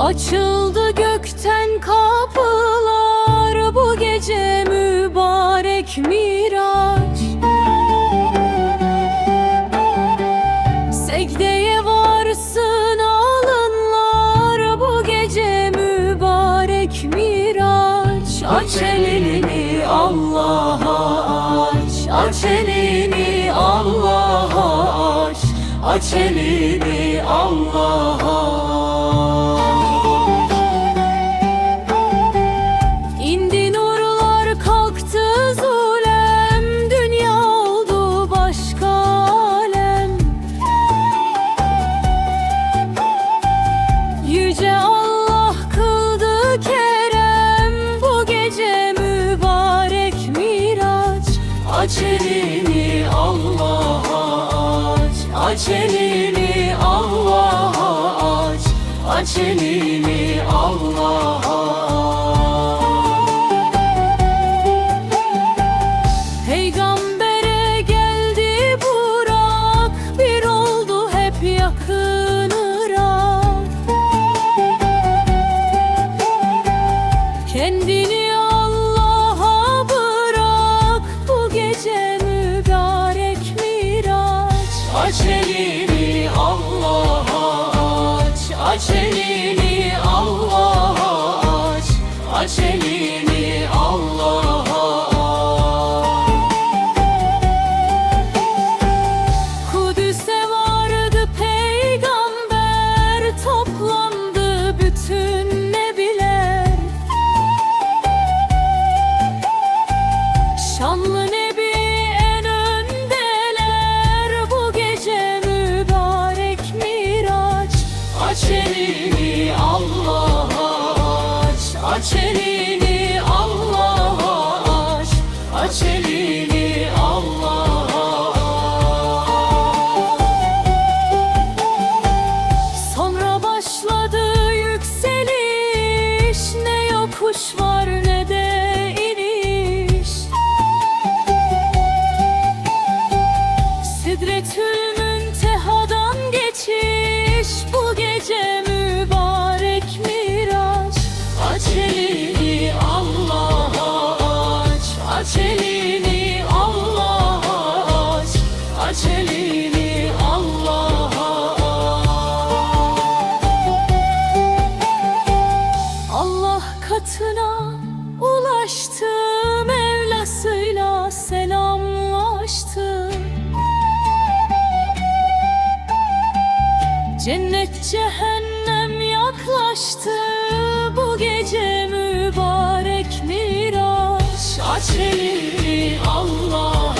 Açıldı gökten kapılar bu gece mübarek miraç. Secdeye varsın alınlar bu gece mübarek miraç. Aç elini Allah'a aç. Aç elini Allah'a aç. Aç elini Allah'a aç Aç elini Allah'a aç. Aç elini Allah'a aç. Aç elini Allah'a Aç elini Allah'a aç. Aç elini yokuş var ne de iniş. Sidretül katına ulaştı Mevlasıyla selamlaştı. Cennet cehennem yaklaştı. Bu gece mübarek miraç. Aç elini Allah